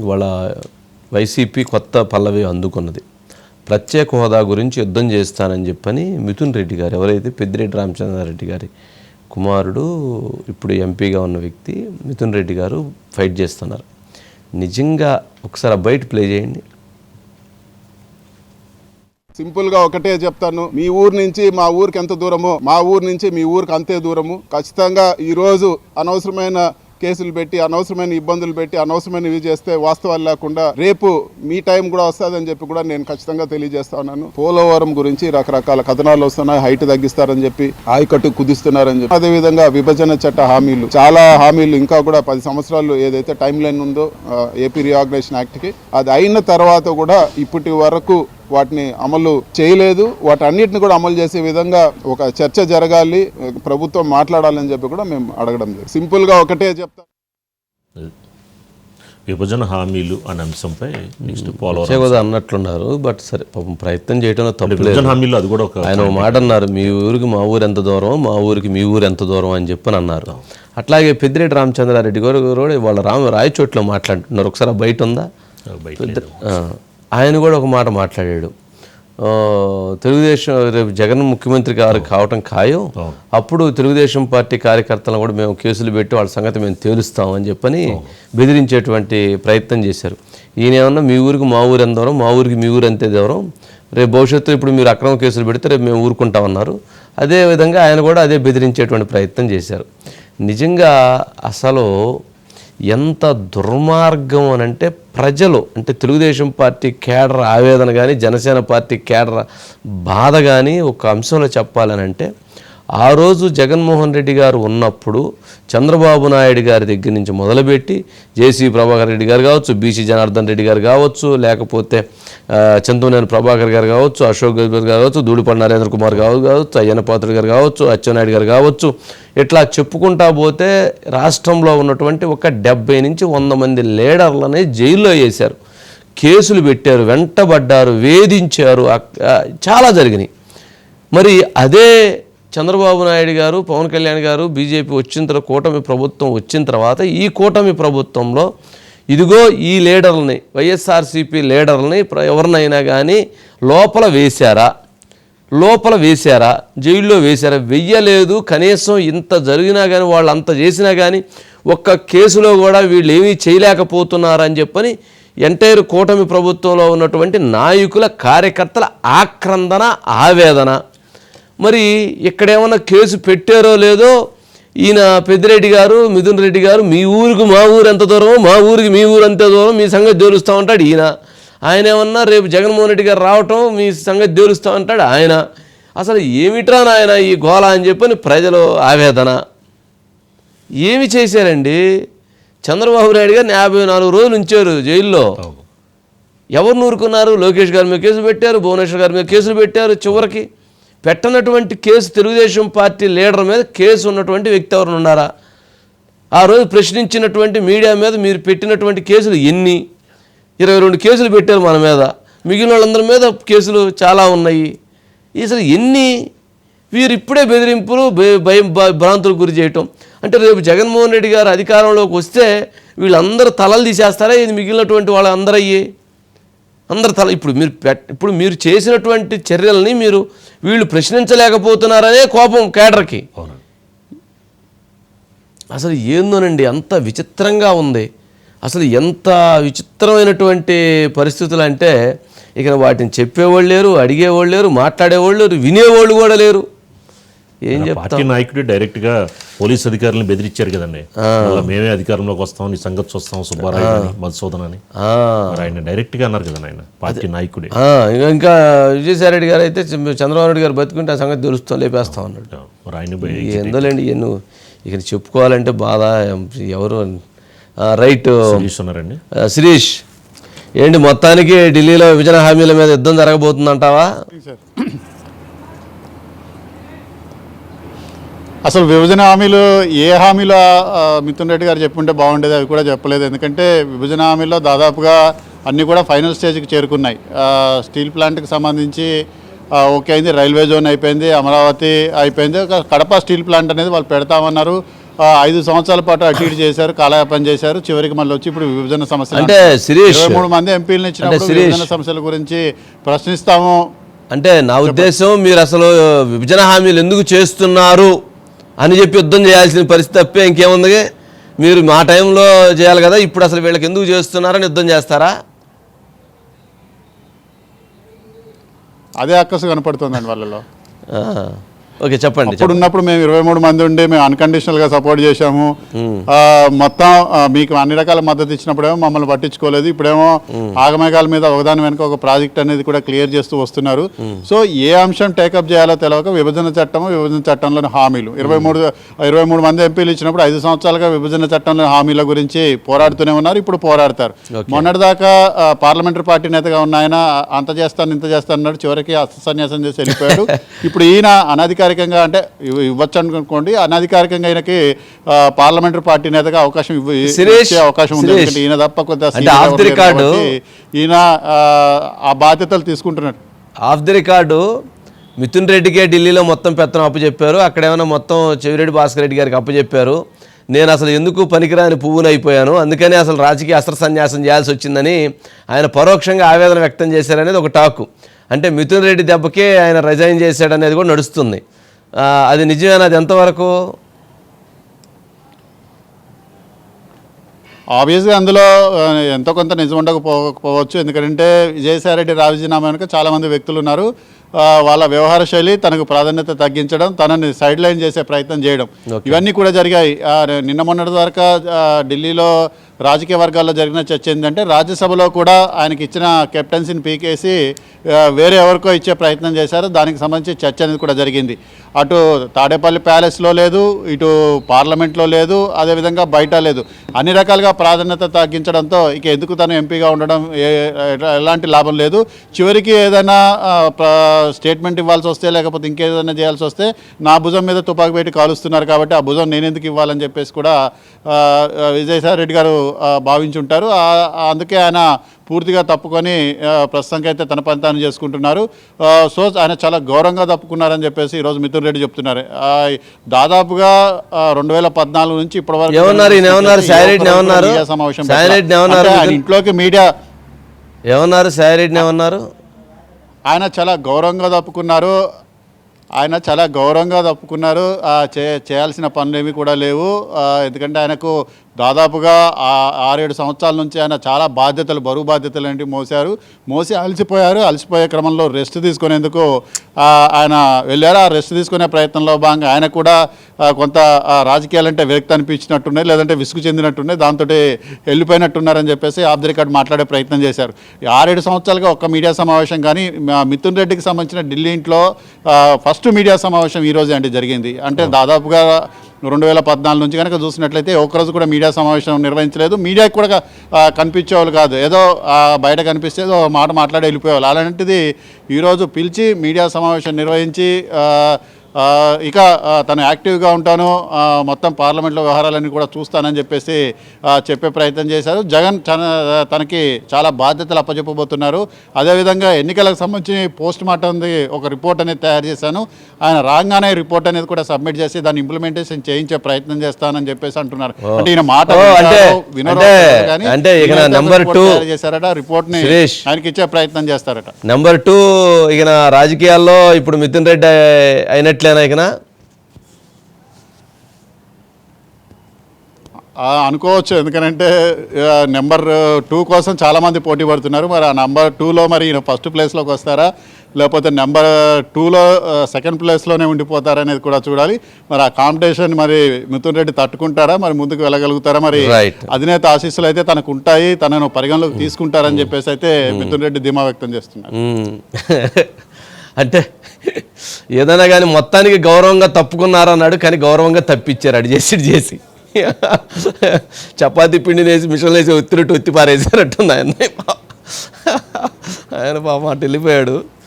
ఇవాళ వైసీపీ కొత్త పల్లవి అందుకున్నది. ప్రత్యేక హోదా గురించి యుద్ధం చేస్తానని చెప్పని మిథున్ రెడ్డి గారు ఎవరైతే పెద్దిరెడ్డి రామచంద్రారెడ్డి గారి కుమారుడు ఇప్పుడు ఎంపీగా ఉన్న వ్యక్తి మిథున్ రెడ్డి గారు ఫైట్ చేస్తున్నారు. నిజంగా ఒకసారి బయట ప్లే చేయండి. సింపుల్గా ఒకటే చెప్తాను. మీ ఊరు నుంచి మా ఊరికి ఎంత దూరమో మా ఊరు నుంచి మీ ఊరికి అంతే దూరము. ఖచ్చితంగా ఈరోజు అనవసరమైన కేసులు పెట్టి అనవసరమైన ఇబ్బందులు పెట్టి అనవసరమైన ఇవి చేస్తే వాస్తవాలు లేకుండా రేపు మీ టైం కూడా వస్తుందని చెప్పి కూడా నేను ఖచ్చితంగా తెలియజేస్తా ఉన్నాను. పోలవరం గురించి రకరకాల కథనాలు వస్తున్నాయి హైట్ తగ్గిస్తారని చెప్పి ఆయకట్టు కుదిస్తున్నారని చెప్పి. అదే విధంగా విభజన చట్ట హామీలు. చాలా హామీలు ఇంకా కూడా పది సంవత్సరాలు ఏదైతే టైం లైన్ ఉందో ఏపీ రిఆర్గనైజేషన్ యాక్ట్కి అది అయిన తర్వాత కూడా ఇప్పటి వరకు వాటిని అమలు చేయలేదు. వాటన్నిటిని కూడా అమలు చేసే విధంగా ఒక చర్చ జరగాలి. ప్రభుత్వం మాట్లాడాలని చెప్పి కూడా మేము అడగడం జరిగింది. సింపుల్గా ఒకటే చెప్తా. విభజన హామీలు అనే అంశంపై నెక్స్ట్ అన్నట్లున్నారు. బట్ సరే పాపం ప్రయత్నం చేయడంలో తప్పు లేదు. విభజన హామీలు అది కూడా ఒక ఆయన మాట అన్నారు మీ ఊరికి మా ఊరు ఎంత దూరం మా ఊరికి మీ ఊరు ఎంత దూరం అని చెప్పని అన్నారు. అట్లాగే పెద్దిరెడ్డి రామచంద్రారెడ్డి గారు కూడా వాళ్ళ రామ రాయచోట్లో మాట్లాడుతున్నారు. ఒకసారి బయట ఉందా? బయట లేదు. ఆ, ఆయన కూడా ఒక మాట మాట్లాడాడు. తెలుగుదేశం రేపు జగన్ ముఖ్యమంత్రి గారు కావటం ఖాయం. అప్పుడు తెలుగుదేశం పార్టీ కార్యకర్తలను కూడా మేము కేసులు పెట్టి వాళ్ళ సంగతి మేము తేలుస్తాం అని చెప్పని బెదిరించేటువంటి ప్రయత్నం చేశారు. ఈయన ఏమన్నా మీ ఊరికి మా ఊరు ఎంత దూరం మా ఊరికి మీ ఊరు అంతే దూరం రేపు భవిష్యత్తులో ఇప్పుడు మీరు అక్రమ కేసులు పెడితే రేపు మేము ఊరుకుంటామన్నారు అదే విధంగా ఆయన కూడా అదే బెదిరించేటువంటి ప్రయత్నం చేశారు. నిజంగా అసలు ఎంత దుర్మార్గం అని అంటే ప్రజలు అంటే తెలుగుదేశం పార్టీ కేడర్ ఆవేదన కానీ జనసేన పార్టీ కేడర్ బాధ కానీ ఒక అంశంలో చెప్పాలని అంటే ఆ రోజు జగన్మోహన్ రెడ్డి గారు ఉన్నప్పుడు చంద్రబాబు నాయుడు గారి దగ్గర నుంచి మొదలుపెట్టి జేసీ ప్రభాకర్ రెడ్డి గారు కావచ్చు బీసీ జనార్దన్ రెడ్డి గారు కావచ్చు లేకపోతే చంద్రనేని ప్రభాకర్ గారు కావచ్చు అశోక్ గజపతి గారు కావచ్చు దూడిపడి నరేంద్ర కుమార్ గారు కావచ్చు అయ్యన్న పాత్రుడు గారు కావచ్చు అచ్చెన్నాయుడు గారు కావచ్చు ఇట్లా చెప్పుకుంటా పోతే రాష్ట్రంలో ఉన్నటువంటి ఒక డెబ్బై నుంచి వంద మంది లీడర్లని జైల్లో వేశారు. కేసులు పెట్టారు వెంటబడ్డారు వేధించారు చాలా జరిగినాయి. మరి అదే చంద్రబాబు నాయుడు గారు పవన్ కళ్యాణ్ గారు బీజేపీ వచ్చిన తర్వాత కూటమి ప్రభుత్వం వచ్చిన తర్వాత ఈ కూటమి ప్రభుత్వంలో ఇదిగో ఈ లీడర్లని వైఎస్ఆర్సీపీ లీడర్లని ప్ర- ఎవరినైనా కానీ లోపల వేశారా? లోపల వేశారా? జైల్లో వేశారా? వెయ్యలేదు. కనీసం ఇంత జరిగినా కానీ వాళ్ళు అంత చేసినా కానీ ఒక్క కేసులో కూడా వీళ్ళు ఏమీ చేయలేకపోతున్నారని చెప్పని ఎంటైర్ కూటమి ప్రభుత్వంలో ఉన్నటువంటి నాయకుల కార్యకర్తల ఆక్రందన ఆవేదన. మరి ఇక్కడేమన్నా కేసు పెట్టారో లేదో ఈయన పెద్దిరెడ్డి గారు మిథున్ రెడ్డి గారు మీ ఊరికి మా ఊరు ఎంత దూరమో మా ఊరికి మీ ఊరు అంతే దూరం మీ సంగతి తేలుస్తూ ఉంటాడు ఈయన. ఆయన ఏమన్నా రేపు జగన్మోహన్ రెడ్డి గారు రావటం మీ సంగతి తేలుస్తూ ఉంటాడు ఆయన. అసలు ఏమిట్రా నాయన ఈ గోళ అని చెప్పని ప్రజలు ఆవేదన. ఏమి చేశారండి? చంద్రబాబు నాయుడు గారిని యాభై నాలుగు రోజులు ఉంచారు జైల్లో. ఎవరు నూరుకున్నారు లోకేష్ గారి మీద కేసులు పెట్టారు భువనేశ్వర్ గారి మీద కేసులు పెట్టారు చివరికి. పెట్టనటువంటి కేసు తెలుగుదేశం పార్టీ లీడర్ మీద కేసు ఉన్నటువంటి వ్యక్తి ఎవరు ఉన్నారా? ఆ రోజు ప్రశ్నించినటువంటి మీడియా మీద మీరు పెట్టినటువంటి కేసులు ఎన్ని? ఇరవై రెండు కేసులు పెట్టారు మన మీద. మిగిలిన వాళ్ళందరి మీద కేసులు చాలా ఉన్నాయి. అసలు ఎన్ని? వీరు ఇప్పుడే బెదిరింపులు భయ- భయం భ- గురి చేయటం. అంటే రేపు జగన్మోహన్ రెడ్డి గారు అధికారంలోకి వస్తే వీళ్ళందరూ తలలు తీసేస్తారా? ఇది మిగిలినటువంటి వాళ్ళందరూ అయ్యి అందరు తల ఇప్పుడు మీరు ఇప్పుడు మీరు చేసినటువంటి చర్యల్ని మీరు వీళ్ళు ప్రశ్నించలేకపోతున్నారనే కోపం కేడర్కి. అసలు ఏందోనండి అంత విచిత్రంగా ఉంది. అసలు ఎంత విచిత్రమైనటువంటి పరిస్థితులు అంటే ఇక వాటిని చెప్పేవాళ్ళు లేరు అడిగేవాళ్ళు లేరు మాట్లాడేవాళ్ళు లేరు వినేవాళ్ళు కూడా లేరు. ఏం పార్టీ నాయకుడు డైరెక్ట్గా పోలీస్ అధికారులను బెదిరించారు కదండి. మేమే అధికారంలోకి వస్తాం నీ సంగతి చూస్తాం సుబ్బారావు అని మధుసూదన్ అని. ఆయన డైరెక్ట్గా అన్నారు కదండి ఆయన పార్టీ నాయకుడే. ఆ, ఇంకా- విజయసాయిరెడ్డి గారు అయితే చంద్రబాబు నాయుడు గారు బతుకుంటే ఆ సంగతి తెలుస్తాం లేపేస్తాం అన్నాడు మరి ఆయన ఎందులేండి ఎన్ను ఇక చెప్పుకోవాలంటే బాధ ఎవరు? రైట్. తీసుకున్నారండి ఆ, శిరీష్. ఏంటి మొత్తానికి ఢిల్లీలో విభజన హామీల మీద యుద్ధం జరగబోతుందంటావా? అసలు విభజన హామీలు ఏ హామీలు మిథున్ రెడ్డి గారు చెప్పుంటే బాగుండేది అవి కూడా చెప్పలేదు. ఎందుకంటే విభజన హామీలో దాదాపుగా అన్నీ కూడా ఫైనల్ స్టేజ్కి చేరుకున్నాయి. స్టీల్ ప్లాంట్కి సంబంధించి ఓకే అయింది రైల్వే జోన్ అయిపోయింది అమరావతి అయిపోయింది. కడప స్టీల్ ప్లాంట్ అనేది వాళ్ళు పెడతామన్నారు. ఐదు సంవత్సరాల పాటు అటు ఇటు చేశారు కాలయాపన చేశారు. చివరికి మళ్ళీ వచ్చి ఇప్పుడు విభజన సమస్యలు అంటే శిరీష్ మూడు మంది ఎంపీలను ఇచ్చినప్పుడు శిరీష్. విభజన సమస్యల గురించి ప్రశ్నిస్తాము. అంటే నా ఉద్దేశం మీరు అసలు విభజన హామీలు ఎందుకు చేస్తున్నారు? అని చెప్పి యుద్ధం చేయాల్సిన పరిస్థితి తప్పే ఇంకేముంది? మీరు మా టైంలో చేయాలి కదా ఇప్పుడు అసలు వీళ్ళకి ఎందుకు చేస్తున్నారని యుద్ధం చేస్తారా? అదే అక్కసు కనపడుతుందండి వాళ్ళలో. ఓకే చెప్పండి అప్పుడు ఉన్నప్పుడు మేము ఇరవై మూడు మంది ఉండి మేము అన్కండిషనల్గా సపోర్ట్ చేశాము. మొత్తం మీకు అన్ని రకాల మద్దతు ఇచ్చినప్పుడేమో మమ్మల్ని పట్టించుకోలేదు. ఇప్పుడేమో ఆగమేఘాల మీద ఒకదాని వెనుక ఒక ప్రాజెక్ట్ అనేది కూడా క్లియర్ చేస్తూ వస్తున్నారు. సో ఏ అంశం టేకప్ చేయాలో తెలియక విభజన చట్టం విభజన చట్టంలోని హామీలు. ఇరవై మూడు ఇరవై మూడు మంది ఎంపీలు ఇచ్చినప్పుడు ఐదు సంవత్సరాలుగా విభజన చట్టంలోని హామీల గురించి పోరాడుతూనే ఉన్నారు. ఇప్పుడు పోరాడతారు. మొన్నటిదాకా పార్లమెంటరీ పార్టీ నేతగా ఉన్న ఆయన అంత చేస్తాను ఇంత చేస్తాను అన్నాడు. చివరికి అస్త సన్యాసం చేసి వెళ్ళిపోయాడు. ఇప్పుడు ఈయన అనధికారికంగా అంటే ఇవ్- ఇవ్వచ్చు అనుకోండి అనధికారికంగా ఈయనకి ఆ, పార్లమెంటరీ పార్టీ నేతగా అవకాశం ఇచ్చే అవకాశం ఉంది ఈయన తప్ప కాబట్టి ఈయన ఆ, బాధ్యతలు తీసుకుంటున్నాడు. Off the record. మిథున్ రెడ్డికే ఢిల్లీలో మొత్తం పెత్తనం అప్పచెప్పారు. అక్కడ ఏమైనా మొత్తం చెవిరెడ్డి భాస్కర్ రెడ్డి గారికి అప్పచెప్పారు. నేను అసలు ఎందుకు పనికిరాని అయిపోయాను? అందుకని అసలు రాజకీయ అస్త్ర సన్యాసం చేయాల్సి వచ్చిందని ఆయన పరోక్షంగా ఆవేదన వ్యక్తం చేశారనేది ఒక టాకు. అంటే మిథున్ రెడ్డి దెబ్బకే ఆయన రిజైన్ చేశాడనేది కూడా నడుస్తుంది. అది నిజమేనా? అది ఎంతవరకు? ఆబ్వియస్గా అందులో ఎంతో కొంత నిజం ఉండకపోవచ్చు. ఎందుకంటే విజయసాయిరెడ్డి రాజీనామా వెనుక చాలామంది వ్యక్తులు ఉన్నారు. వాళ్ళ వ్యవహార శైలి తనకు ప్రాధాన్యత తగ్గించడం తనని సైడ్ లైన్ చేసే ప్రయత్నం చేయడం. ఇవన్నీ కూడా జరిగాయి. నిన్న మొన్నటి ఆ, ఢిల్లీలో రాజకీయ వర్గాల్లో జరిగిన చర్చ ఏంటంటే రాజ్యసభలో కూడా ఆయనకి ఇచ్చిన కెప్టెన్సీని పీకేసి వేరే ఎవరికో ఇచ్చే ప్రయత్నం చేశారు. దానికి సంబంధించి చర్చ అనేది కూడా జరిగింది. అటు తాడేపల్లి ప్యాలెస్లో లేదు ఇటు పార్లమెంట్లో లేదు అదేవిధంగా బయట లేదు. అన్ని రకాలుగా ప్రాధాన్యత తగ్గించడంతో ఇక ఎందుకు తను ఎంపీగా ఉండడం ఎలాంటి లాభం లేదు. చివరికి ఏదైనా స్టేట్మెంట్ ఇవ్వాల్సి వస్తే లేకపోతే ఇంకేదైనా చేయాల్సి వస్తే నా భుజం మీద తుపాకు పెట్టి కాలుస్తున్నారు కాబట్టి ఆ భుజం నేను ఎందుకు ఇవ్వాలని చెప్పేసి కూడా విజయసాయి రెడ్డి గారు భావించి భావించుంటారు. అందుకే ఆయన పూర్తిగా తప్పుకొని ఆ, ప్రస్తుతానికైతే తన పని తాను చేసుకుంటున్నారు సో ఆయన చాలా గౌరవంగా తప్పుకున్నారని చెప్పేసి ఈరోజు మిథున్ రెడ్డి చెప్తున్నారు. దాదాపుగా రెండు వేల పద్నాలుగు నుంచి ఇప్పటి వరకు ఏమన్నారు? ఈయన ఏమన్నారు? ఏ సాయి రెడ్డిని ఒక్క రోజు ఏమన్నారు? మీడియా సమావేశం ఇంట్లోకి మీడియా ఏమన్నారు సాయిరెడ్డిని ఏమన్నారు ఆయన చాలా గౌరవంగా తప్పుకున్నారు. ఆయన చాలా గౌరవంగా తప్పుకున్నారు. చేయాల్సిన పనులు ఏమీ కూడా లేవు. ఎందుకంటే ఆయనకు దాదాపుగా ఆరేడు సంవత్సరాల నుంచి ఆయన చాలా బాధ్యతలు బరువు బాధ్యతలు ఏంటి మోసారు మోసి అలసిపోయారు. అలసిపోయే క్రమంలో రెస్ట్ తీసుకునేందుకు ఆయన వెళ్ళారు. ఆ రెస్ట్ తీసుకునే ప్రయత్నంలో భాగంగా ఆయన కూడా కొంత ఆ, రాజకీయాలంటే విరక్తి అనిపించినట్టున్నాయి లేదంటే విసుగు చెందినట్టున్నాయి. దాంతో వెళ్ళిపోయినట్టున్నారని చెప్పేసి ఆఫ్ ది రికార్డ్ మాట్లాడే ప్రయత్నం చేశారు. ఆరేడు సంవత్సరాలుగా ఒక్క మీడియా సమావేశం కానీ మిథున్ రెడ్డికి సంబంధించిన ఢిల్లీ ఇంట్లో ఫస్ట్ మీడియా సమావేశం ఈరోజు రోజే అంటే జరిగింది. అంటే దాదాపుగా రెండు వేల పద్నాలుగు నుంచి కనుక చూసినట్లయితే ఒక్కరోజు కూడా మీడియా సమావేశం నిర్వహించలేదు. మీడియాకి కూడా కనిపించేవాళ్ళు కాదు. ఏదో బయట కనిపిస్తే ఏదో మాట మాట్లాడి వెళ్ళిపోయేవాళ్ళు. అలాంటిది ఈరోజు పిలిచి మీడియా సమావేశం నిర్వహించి ఇక తను యాక్టివ్గా ఉంటాను మొత్తం పార్లమెంట్లో వ్యవహారాలన్నీ కూడా చూస్తానని చెప్పేసి చెప్పే ప్రయత్నం చేశారు. జగన్ తన- తనకి చాలా బాధ్యతలు అప్పచెప్పబోతున్నారు. అదేవిధంగా ఎన్నికలకు సంబంధించి పోస్ట్ మార్టంది ఒక రిపోర్ట్ అనేది తయారు చేశాను. ఆయన రాగానే రిపోర్ట్ అనేది కూడా సబ్మిట్ చేసి దాన్ని ఇంప్లిమెంటేషన్ చేయించే ప్రయత్నం చేస్తానని చెప్పేసి అంటున్నారు. అంటే ఈయన మాట అంటే- తయారు చేశారట. రిపోర్ట్ని. ఆయనకి ఇచ్చే ప్రయత్నం చేస్తారట. నెంబర్ టూ ఇక రాజకీయాల్లో ఇప్పుడు మిథున్ రెడ్డి ఇకనా? ఆ, అనుకోవచ్చు. ఎందుకంటే నెంబర్ టూ కోసం చాలామంది పోటీ పడుతున్నారు. మరి ఆ నెంబర్ టూలో మరి ఈయన ఫస్ట్ ప్లేస్లోకి వస్తారా? లేకపోతే నెంబర్ టూలో సెకండ్ ప్లేస్లోనే ఉండిపోతారా అనేది కూడా చూడాలి. మరి ఆ కాంపిటీషన్ మరి మిథున్ రెడ్డి తట్టుకుంటారా? మరి ముందుకు వెళ్ళగలుగుతారా? మరి. అధినేత ఆశీస్సులు అయితే తనకు ఉంటాయి. తనను పరిగణలోకి తీసుకుంటారని చెప్పేసి అయితే మిథున్ రెడ్డి ధీమా వ్యక్తం చేస్తున్నారు. మ్మ్. అంటే ఏదైనా కానీ మొత్తానికి గౌరవంగా తప్పుకున్నారన్నాడు కానీ గౌరవంగా తప్పించారు అడి చేసి చేసి. చపాతీ పిండిని వేసి మిషన్ వేసి ఒత్తినట్టు ఒత్తి పారేసారట్టుంది ఆయన ఆయన పాపం అటు వెళ్ళిపోయాడు.